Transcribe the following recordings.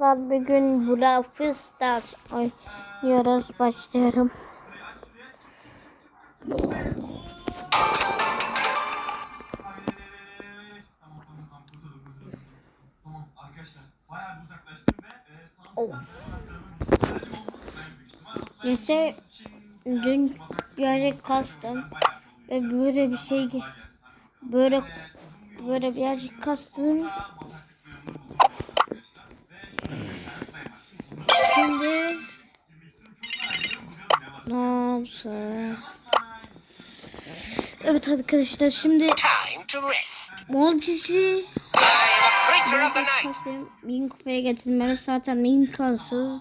Arkadaşlar bugün Brawl Stars oynuyoruz. Başlıyorum. Oh. Neyse dün birazcık kastım ve böyle bir şey böyle böyle birazcık kastım Şimdi ne yapsak? Evet arkadaşlar şimdi. Molcici bin kupaya getirmemiz zaten imkansız.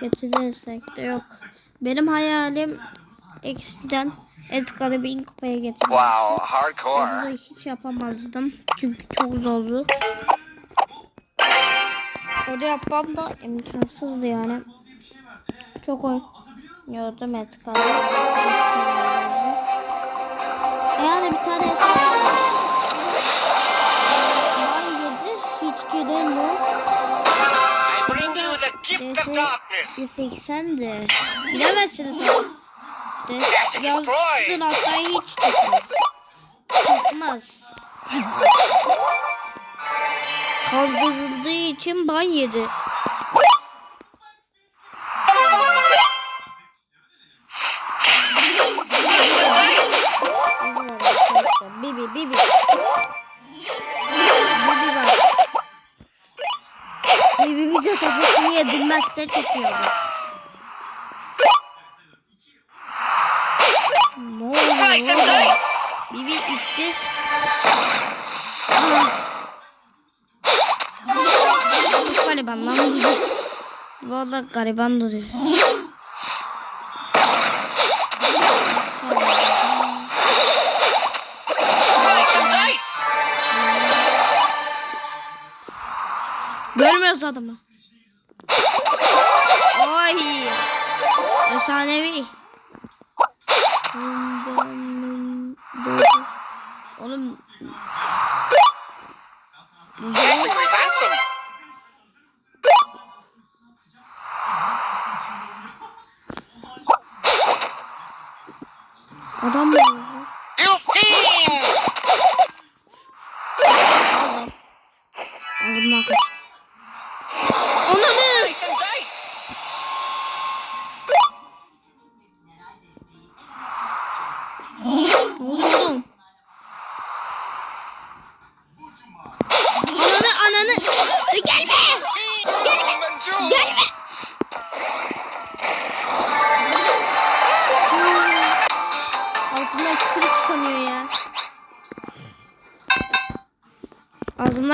Getirirsek de yok. Benim hayalim eksiden Edgar'ı bin kupaya getirmek. Wow, Bunu hardcore. hiç yapamazdım. Çünkü çok zordu. Orada yapmam da imkansızdı yani. Çok oynuyordum etkali. Yani bir tane Ben girdi hiç giremiyorum. %80'dir. Bilemezsiniz. Yazdığın haftayı hiç tutmaz. Tutmaz. Kaldırıldığı için ban yedi. Bibi bibi. Bibi var. Bibi bize sopasını yedirmezse çekiyor. Ne oluyor Nice and oğlum? nice. Bibi itti. Gariban lan bu. Valla gariban duruyor. Görmüyoruz adamı. Oy. Efsanevi. 我都没有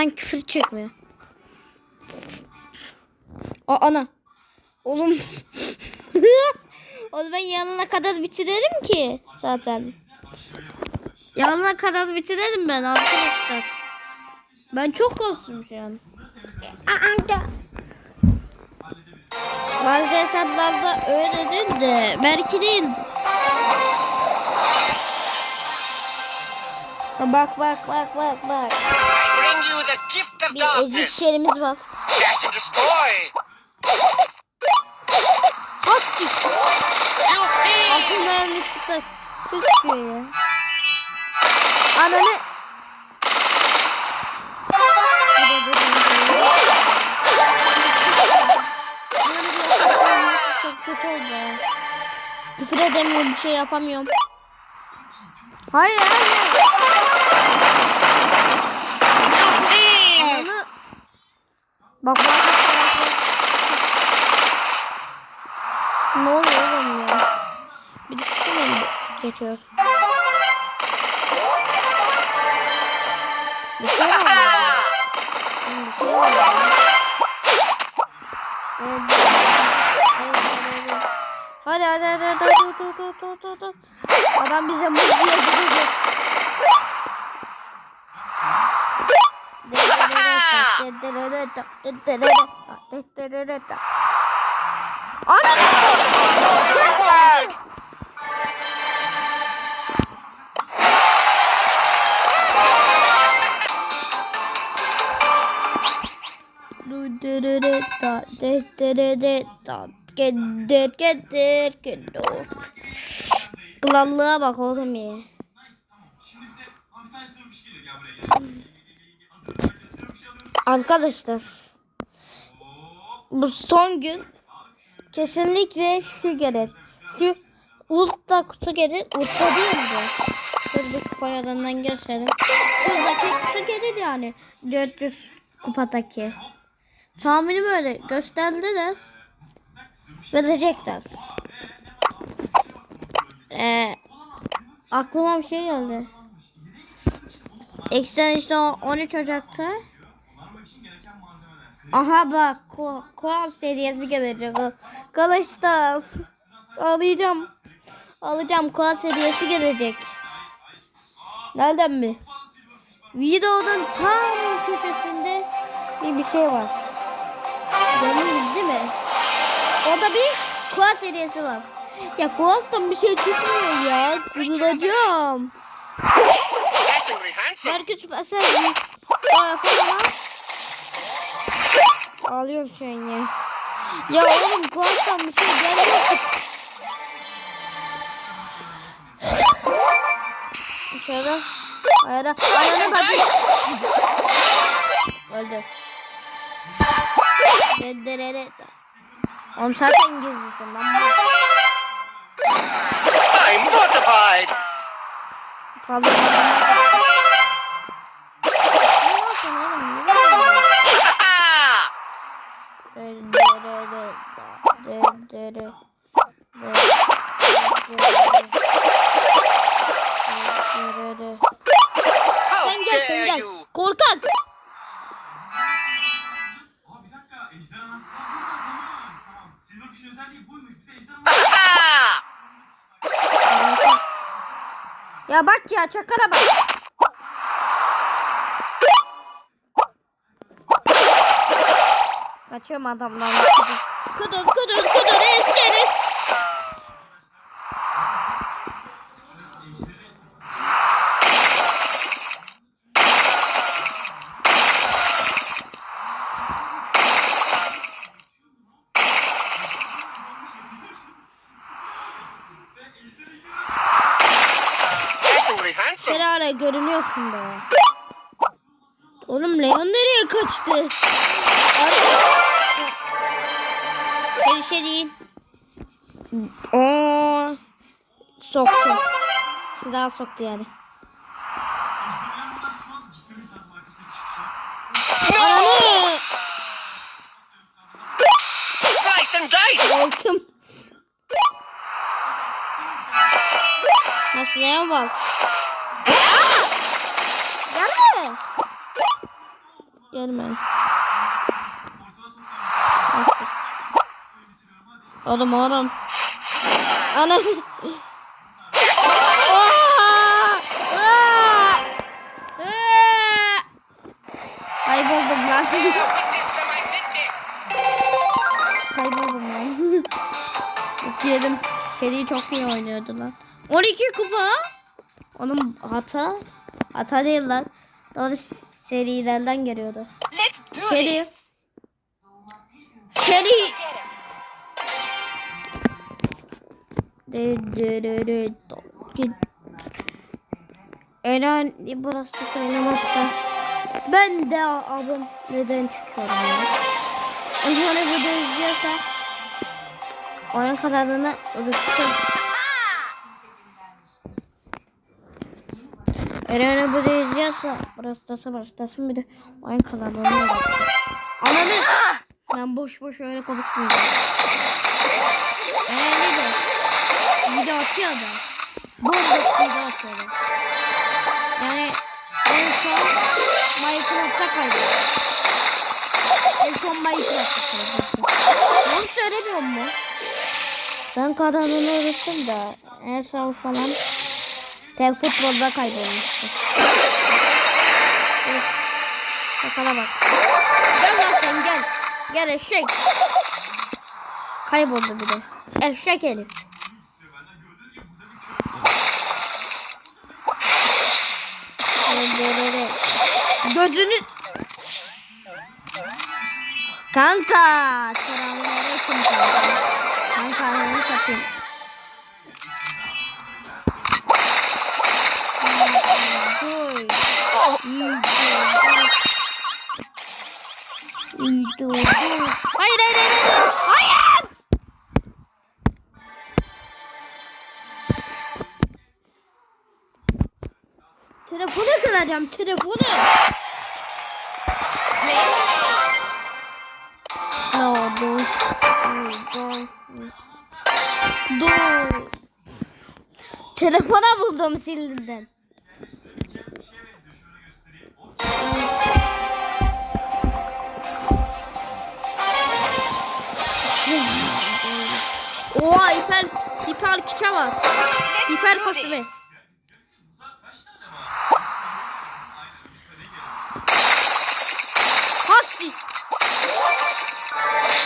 Ağzımdan küfür çıkmıyor. Aa ana. Oğlum. Oğlum ben yanına kadar bitirelim ki zaten. Yanına kadar bitirelim ben arkadaşlar. Ben çok korktum şu an. Bazı hesaplarda öyledir de belki değil. Bak bak bak bak bak. Bir eziklerimiz var. Hottik. Aslında yanlışlıkla kırıyor ya. Ananı. Kötü. Küfür edemiyorum, bir şey yapamıyorum. Hayır hayır. Bak bak. Ne oluyor oğlum ya? Bir şey mi geçiyor? Bir şey mi oluyor? Hadi hadi hadi hadi hadi hadi hadi hadi hadi. Adam bize muz diye gidecek. Ana! Gedir gedir gedir. Kılallığa bak oğlum ya. Tamam. Şimdi bize bir tane sınıf iş gelir. Gel buraya gel. Arkadaşlar bu son gün kesinlikle şu gelir. Şu ultra kutu gelir. Ultra değil mi? Dur bir kupa yanından gösterelim. Şuradaki kutu gelir yani. 400 kupadaki. Tahmini böyle gösterdiler. Verecekler. Ee, aklıma bir şey geldi. Eksten işte o 13 Ocak'ta Aha bak ko koal serisi gelecek. Arkadaşlar ağlayacağım. Alacağım koal serisi gelecek. Nereden mi? Videonun tam köşesinde bir bir şey var. Gördünüz değil mi? Orada bir koal serisi var. Ya koalstan bir şey çıkmıyor ya. Kırılacağım. Herkes mesela yapamam. Ağlıyorum şu an ya. Ya oğlum kulaktan bir şey gelmiyor. Şöyle. Ayara. Ayara bakın. Öldü. Döndürere. Oğlum zaten gizlisin lan. I'm mortified. Kaldır. Ne yapıyorsun oğlum? Sen gel sen gel. Korkak. Ya bak ya çakara bak. Kaçıyorum adamdan. Kudur kudur kudur esteriz. Dashingly handsome. Sen hala görünüyorsun be. Oğlum Leon nereye kaçtı? Bir şey değil. Oo, soktu. Silah soktu yani. Korktum. Nasıl neye bak? Gelme. Gelme. Oğlum oğlum. Ana. Aa! Aa! Aa! Kayboldum lan. Kayboldum lan. Yedim. Seri çok iyi oynuyordu lan. 12 kupa. Onun hata. Hata değil lan. Doğru serilerden geliyordu. Seri. Seri. Eren burası da oynamazsa ben de abim neden çıkıyorum ya. Önce onu video izliyorsa oyun kanalını unuttum. Eren onu video izliyorsa burası da burası da bir de oyun kanalını unuttum. Ananı ben boş boş öyle konuşmayacağım. Eee video video atıyor da. Bomboş video atıyor da. Yani en son Minecraft'ta kayboldu. En son Minecraft'ta kayboldu. Onu söylemiyor mu? Ben kanalını unuttum da en son falan Dev futbolda kaybolmuştu. Üf, Sakala bak. Gel lan sen gel. Gel eşek. Kayboldu bir de. Eşek herif. Gözünü Kanka. Selamünaleyküm kanka. Kanka ananı satayım. Dur. Dur. Dur. Telefonu kıracağım telefonu. Dur. Dur. Dur. Telefona buldum sildinden. Oha hiper hiper kiçe var. Hiper kostümü.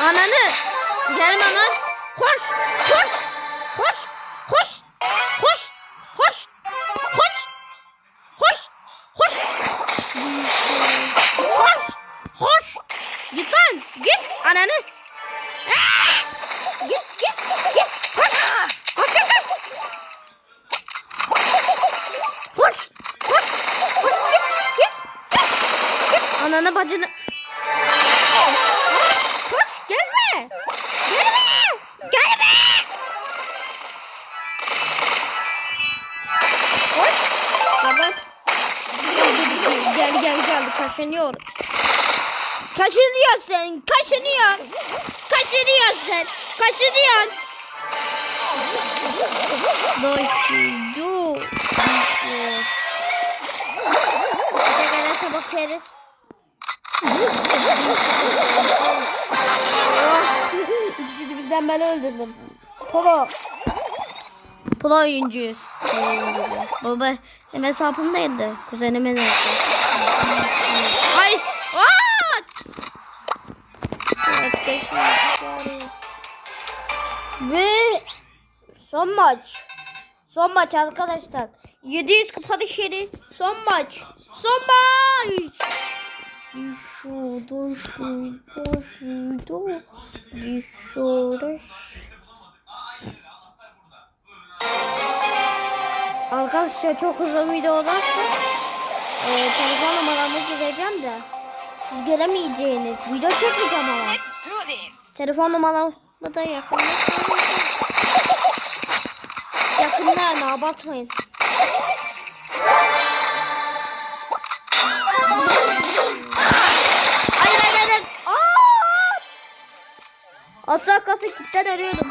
Ananı. Gelme lan. Koş. Koş. Koş. Koş. Koş. Koş. Koş. Koş. Koş. Koş. Koş. Git lan. Git. Ananı. kaşınıyor. Kaşınıyorsun, kaşınıyor. Kaşınıyorsun, kaşınıyor. Doydu. Tekrar bakarız. İkisini birden ben öldürdüm. Polo. Polo oyuncuyuz. Baba benim hesabımdaydı. Kuzenimin hesabı. Ay! Ve son maç. Son maç arkadaşlar. 700 kapanış yeri. Son maç. Son maç. Şurada şurada şurada. Şurada. Arkadaşlar çok uzun video olursa ee, e, telefon numaramızı vereceğim de siz göremeyeceğiniz video çekmeyeceğim ama. Telefon numaramı da yakında. Yakında ama abartmayın. Az kalsa kitten arıyordum.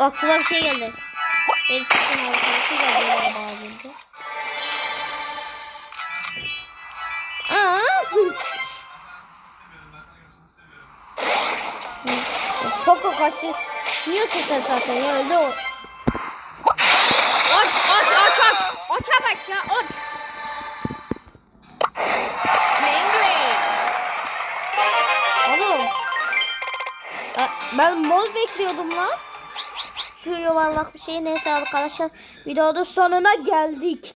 Aklıma bir şey geldi. Kilitten arkadaşı geldi ya bağırınca. Aa! Poco kaçtı. Niye sen zaten ya öldü o. Aç aç aç aç. Aça bak ya aç. Oğlum. Ben mol bekliyordum lan. Şu yuvarlak bir şey neyse arkadaşlar videonun sonuna geldik.